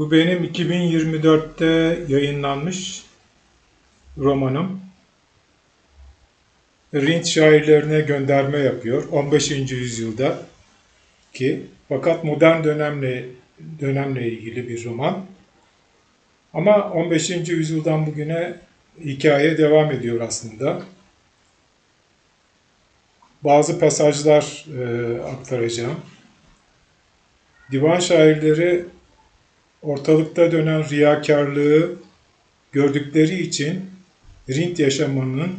Bu benim 2024'te yayınlanmış romanım. Rint şairlerine gönderme yapıyor 15. yüzyılda ki fakat modern dönemle dönemle ilgili bir roman. Ama 15. yüzyıldan bugüne hikaye devam ediyor aslında. Bazı pasajlar e, aktaracağım. Divan şairleri ortalıkta dönen riyakarlığı gördükleri için rint yaşamının,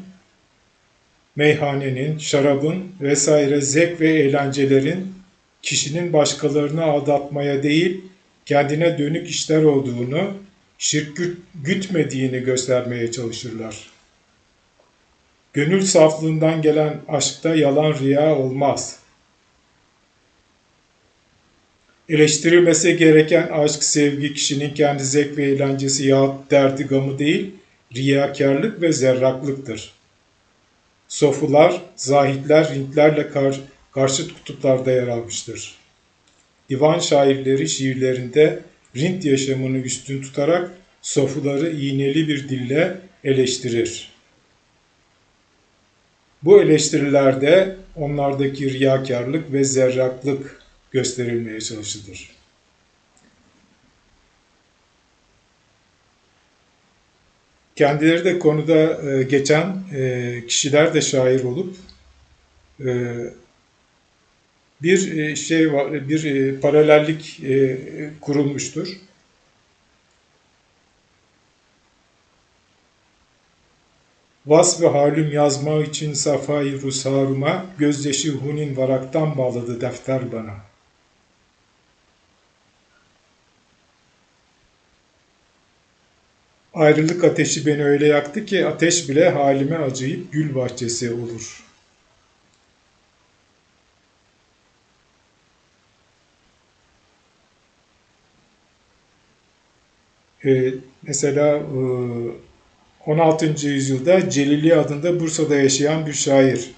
meyhanenin, şarabın vesaire zevk ve eğlencelerin kişinin başkalarını aldatmaya değil, kendine dönük işler olduğunu, şirk güt- gütmediğini göstermeye çalışırlar. Gönül saflığından gelen aşkta yalan riya olmaz. Eleştirilmesi gereken aşk, sevgi kişinin kendi zevk ve eğlencesi yahut derdi gamı değil, riyakarlık ve zerraklıktır. Sofular, zahitler, rintlerle kar, karşıt kutuplarda yer almıştır. Divan şairleri şiirlerinde rint yaşamını üstün tutarak sofuları iğneli bir dille eleştirir. Bu eleştirilerde onlardaki riyakarlık ve zerraklık gösterilmeye çalışılır. Kendileri de konuda e, geçen e, kişiler de şair olup e, bir şey var, bir paralellik kurulmuştur. Vasf ve halüm yazma için safayı rusaruma, gözyaşı hunin varaktan bağladı defter bana. Ayrılık ateşi beni öyle yaktı ki ateş bile halime acıyıp gül bahçesi olur. Ee, mesela e, 16. yüzyılda Celili adında Bursa'da yaşayan bir şair.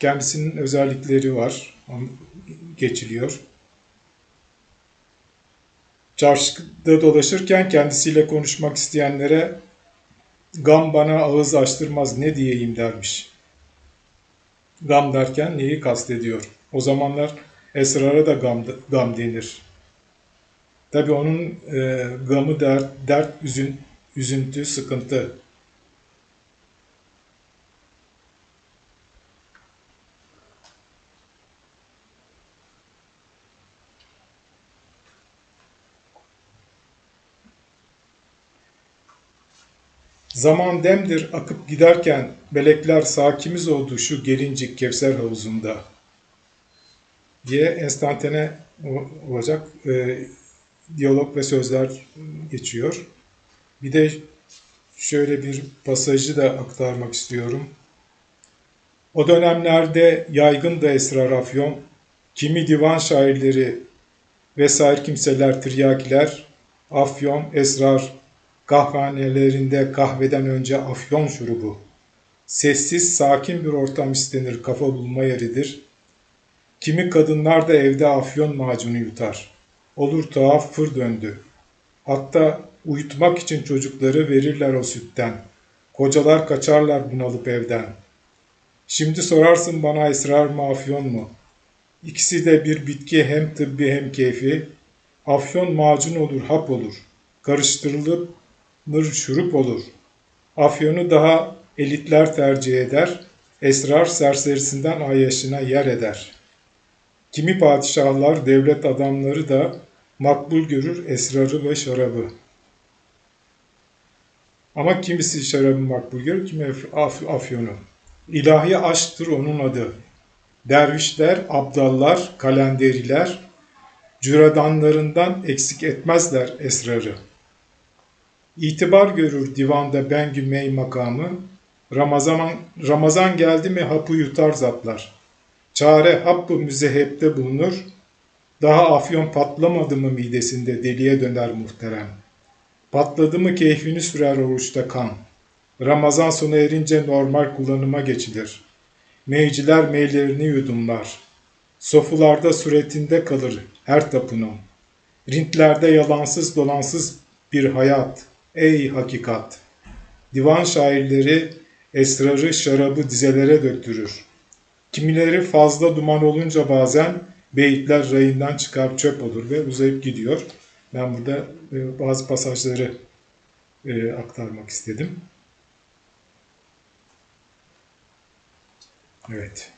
Kendisinin özellikleri var, geçiliyor. Çarşıda dolaşırken kendisiyle konuşmak isteyenlere gam bana ağız açtırmaz ne diyeyim dermiş. Gam derken neyi kastediyor? O zamanlar esrara da gam, gam denir. Tabii onun e, gamı dert, dert üzün, üzüntü, sıkıntı. Zaman demdir akıp giderken melekler sakimiz oldu şu gelincik Kevser havuzunda diye enstantane olacak e, diyalog ve sözler geçiyor. Bir de şöyle bir pasajı da aktarmak istiyorum. O dönemlerde yaygın da esrar afyon, kimi divan şairleri vesaire kimseler, tiryakiler, afyon, esrar, kahvehanelerinde kahveden önce afyon şurubu. Sessiz, sakin bir ortam istenir, kafa bulma yeridir. Kimi kadınlar da evde afyon macunu yutar. Olur tuhaf fır döndü. Hatta uyutmak için çocukları verirler o sütten. Kocalar kaçarlar bunalıp evden. Şimdi sorarsın bana esrar mı afyon mu? İkisi de bir bitki hem tıbbi hem keyfi. Afyon macun olur, hap olur. Karıştırılıp mır şurup olur. Afyonu daha elitler tercih eder. Esrar serserisinden ayyaşına yer eder. Kimi padişahlar, devlet adamları da makbul görür esrarı ve şarabı. Ama kimisi şarabı makbul görür, kimi af- afyonu. İlahi aşktır onun adı. Dervişler, abdallar, kalenderiler, cüredanlarından eksik etmezler esrarı. İtibar görür divanda bengü mey makamı, Ramazan, Ramazan geldi mi hapı yutar zatlar. Çare habbı müzehepte bulunur, daha afyon patlamadı mı midesinde deliye döner muhterem. Patladı mı keyfini sürer oruçta kan. Ramazan sona erince normal kullanıma geçilir. Meyciler meylerini yudumlar. Sofularda suretinde kalır her tapınım. Rintlerde yalansız dolansız bir hayat. Ey hakikat! Divan şairleri esrarı şarabı dizelere döktürür. Kimileri fazla duman olunca bazen beyitler rayından çıkar çöp olur ve uzayıp gidiyor. Ben burada e, bazı pasajları e, aktarmak istedim. Evet.